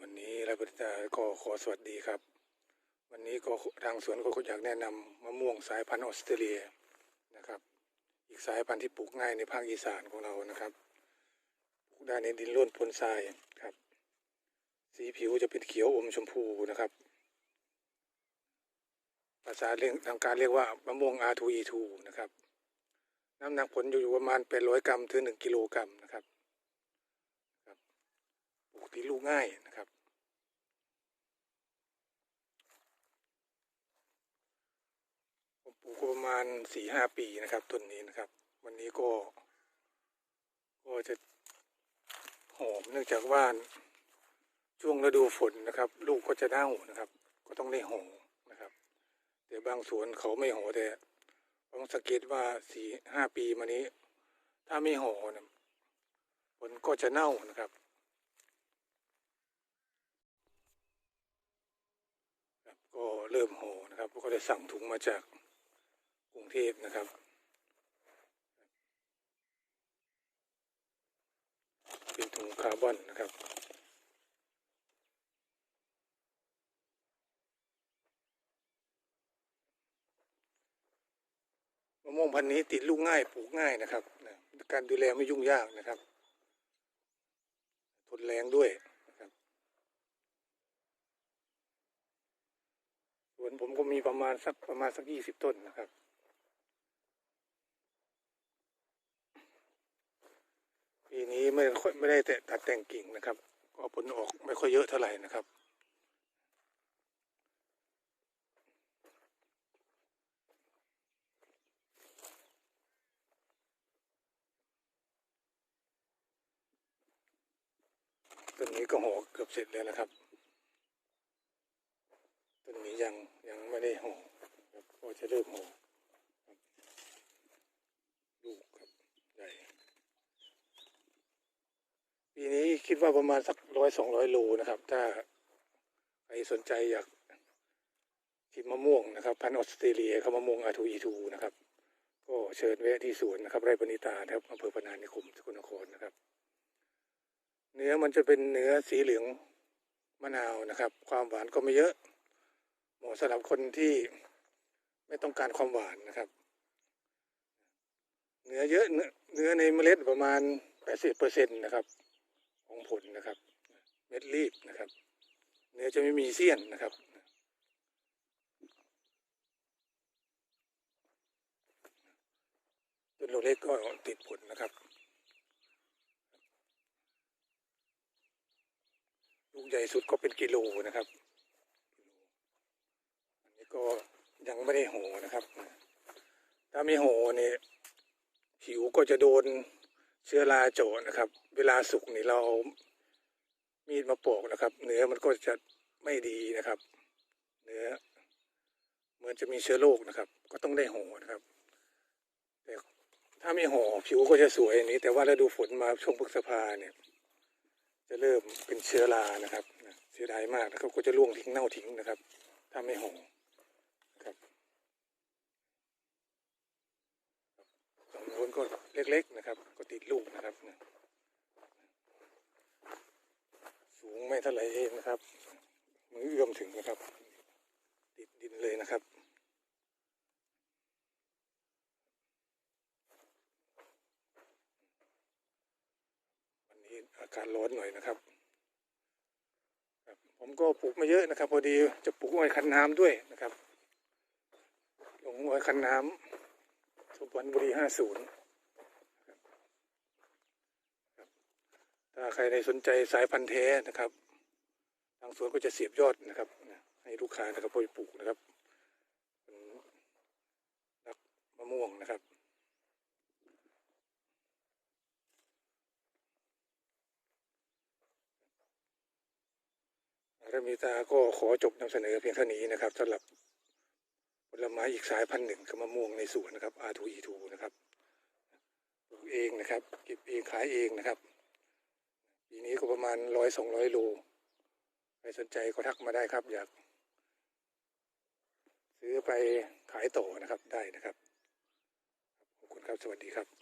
วันนี้รับประทานก็ขอสวัสดีครับ วันนี้ก็ทางสวนก็อยากแนะนำมะม่วงสายพันธุ์ออสเตรเลียนะครับ อีกสายพันธุ์ที่ปลูกง่ายในภาคอีสานของเรานะครับปลูกได้ในดินร่วนปนทรายครับ สีผิวจะเป็นเขียวอมชมพูนะครับ ภาษาเรียกทางการเรียกว่ามะม่วง R2E2 นะครับน้ำหนักผลอยู่ประมาณ800กรัมถึง1กิโลกรัมนะครับ ปลูกที่ลูกง่ายนะครับ ผมปลูกประมาณสี่ห้าปีนะครับต้นนี้นะครับ วันนี้ก็ ก็จะหอมเนื่องจากว่าช่วงฤดูฝนนะครับ ลูกก็จะเน่านะครับ ก็ต้องได้ห่อนะครับ แต่บางสวนเขาไม่ห่อแต่ผมสังเกตว่าสี่ห้าปีมานี้ ถ้าไม่ห่อเนี่ยผลก็จะเน่านะครับก็ เริ่มห่อนะครับก็ได้สั่งถุงมาจากกรุงเทพนะครับเป็นถุงคาร์บอนนะครับมะม่วงพันธุ์นี้ติดลูกง่ายปลูกง่ายนะครับ การดูแลไม่ยุ่งยากนะครับ ทนแรงด้วยนะครับ ส วนผมก็มีประมาณสักประมาณสักยี่สิบต้นนะครับ ปีนี้ไม่ค่อยไม่ได้แต่ตัดแต่งกิ่งนะครับ ก็ผลออกไม่ค่อยเยอะเท่าไหร่นะครับต้นนี้ก็ห่อเกือบเสร็จแล้วนะครับ ต้นนี้ยังยังไม่ได้ห่อครับก็จะเริ่มห่อลูกครับใหญ่ปีนี้คิดว่าประมาณสักร้อยสองร้อยโลนะครับ ถ้าใครสนใจอยากชิมมะม่วงนะครับ พันออสเตรเลียครับมะม่วงอาทูอีทูนะครับ ก็เชิญแวะที่สวนนะครับไร่ปณิตานะครับอำเภอพนานิคมสกลนครนะครับ เนื้อมันจะเป็นเนื้อสีเหลืองมะนาวนะครับ ความหวานก็ไม่เยอะะสำหรับคนที่ไม่ต้องการความหวานนะครับ เนื้อเยอะเนื้อในเมล็ดประมาณ 80เปอร์เซ็นต์นะครับ ของผลนะครับ เม็ดรีบนะครับ เนื้อจะไม่มีเสี้ยนนะครับต้นเล็กก็ติดผลนะครับลูกใหญ่สุดก็เป็นกิโลนะครับ ก็ยังไม่ได้โหนะครับ ถ้าไม่โหนี่ผิวก็จะโดนเชื้อราเจนะครับ เวลาสุกนี่เราเอามีดมาปอกนะครับ เนื้อมันก็จะไม่ดีนะครับ เนื้อเหมือนจะมีเชื้อโรคนะครับ ก็ต้องได้โหนะครับแต่ถ้าไม่ห่อผิวก็จะสวยอย่างนี้ แต่ว่าฤดูฝนมาช่วงพฤษภาเนี่ย จะเริ่มเป็นเชื้อรานะครับเสียดายมากนะครับก็จะร่วงทิ้งเน่าทิ้งนะครับ ถ้าไม่ห่อครับ สองคนก็เล็กๆนะครับ ก็ติดลูกนะครับ สูงไม่เท่าไหร่นะครับ มือเอื้อมถึงนะครับ ติดดินเลยนะครับวันนี้อากาศร้อนหน่อยนะครับครับผมก็ปลูกมาเยอะนะครับ พอดีจะปลูกอ้อยคันน้ำด้วยนะครับ ลงอ้อยคันน้ำ สุพรรณบุรีห้าศูนย์ถ้าใครในสนใจสายพันธุ์แท้นะครับ ทางสวนก็จะเสียบยอดนะครับ ให้ลูกค้านะครับไปปลูกนะครับเป็นรักมะม่วงนะครับรมีตาก็ขอจบนำเสนอเพียงเท่านี้นะครับสำหรับ ผลไม้อีกสายพันธุ์หนึ่งคือมะม่วงในสวนนะครับ R2E2 นะครับปลูกเองนะครับเก็บเองขายเองนะครับปีนี้ก็ประมาณร้อยสองร้อยโลใครสนใจก็ทักมาได้ครับ อยาก ซื้อไปขายต่อนะครับได้นะครับขอบคุณครับสวัสดีครับ